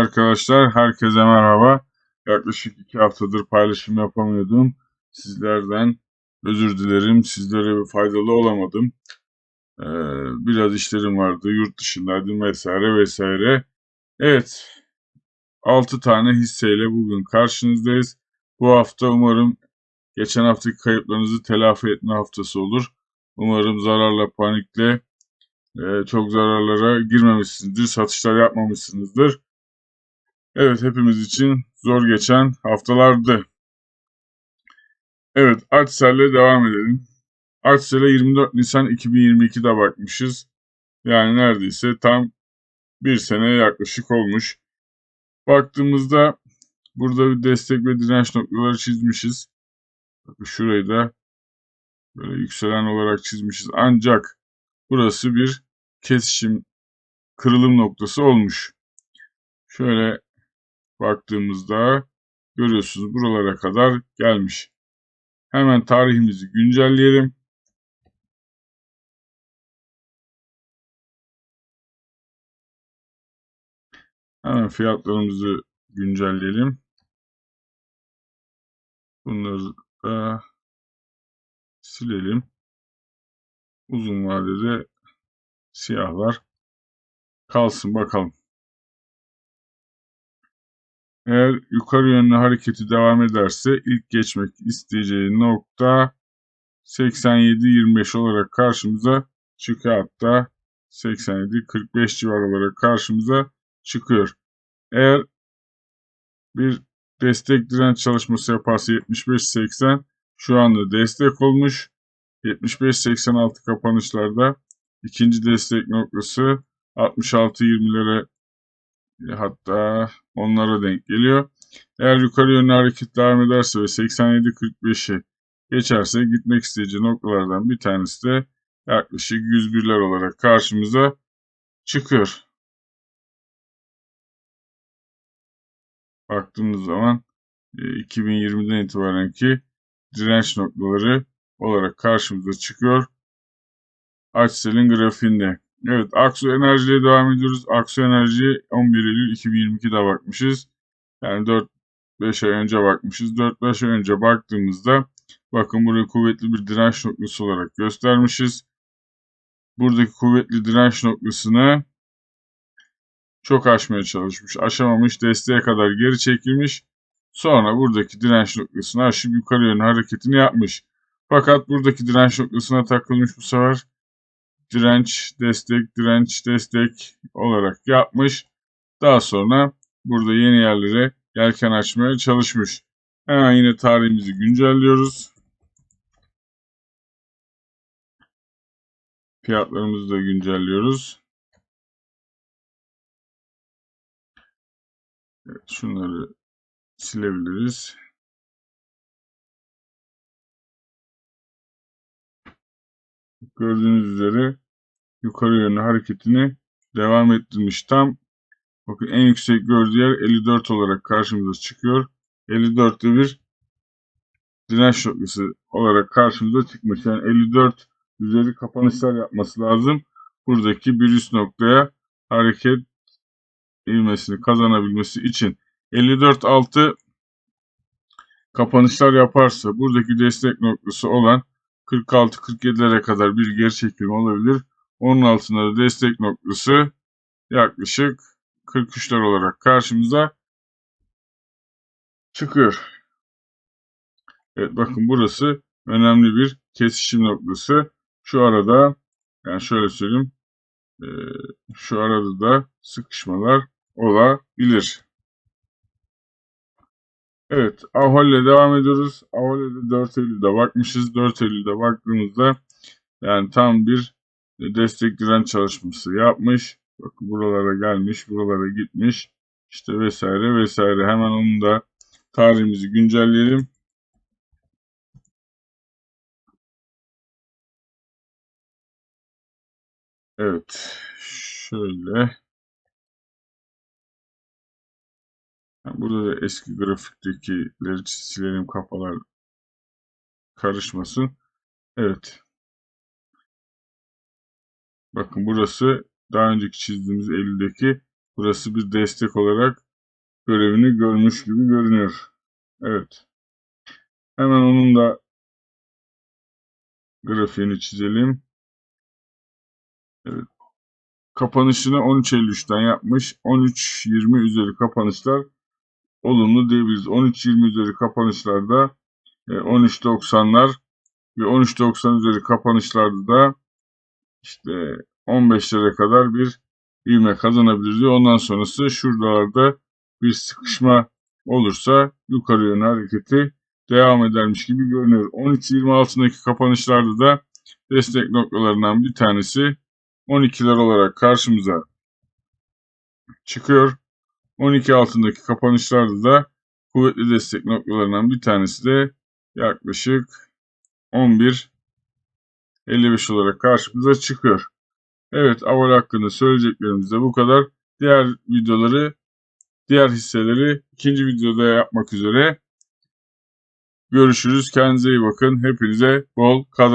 Arkadaşlar, herkese merhaba. Yaklaşık iki haftadır paylaşım yapamıyordum. Sizlerden özür dilerim. Sizlere faydalı olamadım. Ee, biraz işlerim vardı, yurt dışındaydım vesaire vesaire. Evet, 6 tane hisseyle bugün karşınızdayız. Bu hafta umarım geçen haftaki kayıplarınızı telafi etme haftası olur. Umarım zararla, panikle e, çok zararlara girmemişsinizdir, satışlar yapmamışsınızdır. Evet, hepimiz için zor geçen haftalardı. Evet, Artsel'le devam edelim. Artsel'e 24 Nisan 2022'de bakmışız. Yani neredeyse tam bir sene yaklaşık olmuş. Baktığımızda burada bir destek ve direnç noktaları çizmişiz. Bakın şurayı da böyle yükselen olarak çizmişiz. Ancak burası bir kesişim kırılım noktası olmuş. Şöyle baktığımızda görüyorsunuz buralara kadar gelmiş. Hemen tarihimizi güncelleyelim. Hemen fiyatlarımızı güncelleyelim. Bunları da silelim. Uzun vadede siyahlar kalsın bakalım. Eğer yukarı yönlü hareketi devam ederse ilk geçmek isteyeceği nokta 87-25 olarak karşımıza çıkıyor. Hatta 87-45 civar olarak karşımıza çıkıyor. Eğer bir destek direnç çalışması yaparsa 75-80 şu anda destek olmuş. 75-86 kapanışlarda ikinci destek noktası 66-20'lere hatta onlara denk geliyor. Eğer yukarı yönlü hareket devam ederse ve 87-45'i geçerse gitmek isteyeceği noktalardan bir tanesi de yaklaşık 101'ler olarak karşımıza çıkıyor. Baktığımız zaman 2020'den e, itibaren ki direnç noktaları olarak karşımıza çıkıyor. Açsel'in grafiğinde. Evet Aksu Enerji'ye devam ediyoruz. Aksu Enerji 11 Eylül 2022'de bakmışız. Yani 4-5 ay önce bakmışız. 4-5 ay önce baktığımızda bakın burayı kuvvetli bir direnç noktası olarak göstermişiz. Buradaki kuvvetli direnç noktasını çok aşmaya çalışmış. Aşamamış. Desteğe kadar geri çekilmiş. Sonra buradaki direnç noktasını aşıp yukarı yönlü hareketini yapmış. Fakat buradaki direnç noktasına takılmış bu sefer direnç, destek, direnç, destek olarak yapmış. Daha sonra burada yeni yerlere yelken açmaya çalışmış. Hemen yine tarihimizi güncelliyoruz. Fiyatlarımızı da güncelliyoruz. Evet, şunları silebiliriz. Gördüğünüz üzere yukarı yönlü hareketini devam ettirmiş. Tam bakın en yüksek gördüğü yer 54 olarak karşımıza çıkıyor. 54'te bir direnç noktası olarak karşımıza çıkmış. Yani 54 üzeri kapanışlar yapması lazım. Buradaki bir üst noktaya hareket ilmesini kazanabilmesi için 54 altı kapanışlar yaparsa buradaki destek noktası olan 46-47'lere kadar bir geri çekilme olabilir. Onun altında da destek noktası yaklaşık 43'ler olarak karşımıza çıkıyor. Evet bakın burası önemli bir kesişim noktası. Şu arada yani şöyle söyleyeyim şu arada da sıkışmalar olabilir. Evet, Aholle devam ediyoruz. Aholle'de 4 Eylül'de bakmışız. 4 Eylül'de baktığımızda yani tam bir destek direnç çalışması yapmış. Bakın buralara gelmiş, buralara gitmiş. İşte vesaire vesaire. Hemen onun da tarihimizi güncelleyelim. Evet. Şöyle. Burada da eski grafiktekileri silelim kafalar karışmasın. Evet. Bakın burası daha önceki çizdiğimiz Eylül'deki burası bir destek olarak görevini görmüş gibi görünüyor. Evet. Hemen onun da grafiğini çizelim. Evet. Kapanışını 13.53'ten yapmış. 13.20 üzeri kapanışlar olumlu diyebiliriz. 13.20 üzeri kapanışlarda 13.90'lar ve 13.90 üzeri kapanışlarda da işte 15'lere kadar bir ivme kazanabilir. Ondan sonrası şuralarda bir sıkışma olursa yukarı yönlü hareketi devam edermiş gibi görünüyor. 13.20 altındaki kapanışlarda da destek noktalarından bir tanesi 12'ler olarak karşımıza çıkıyor. 12 altındaki kapanışlarda da kuvvetli destek noktalarından bir tanesi de yaklaşık 11 55 olarak karşımıza çıkıyor. Evet Aval hakkında söyleyeceklerimiz de bu kadar. Diğer videoları, diğer hisseleri ikinci videoda yapmak üzere. Görüşürüz. Kendinize iyi bakın. Hepinize bol kazanç.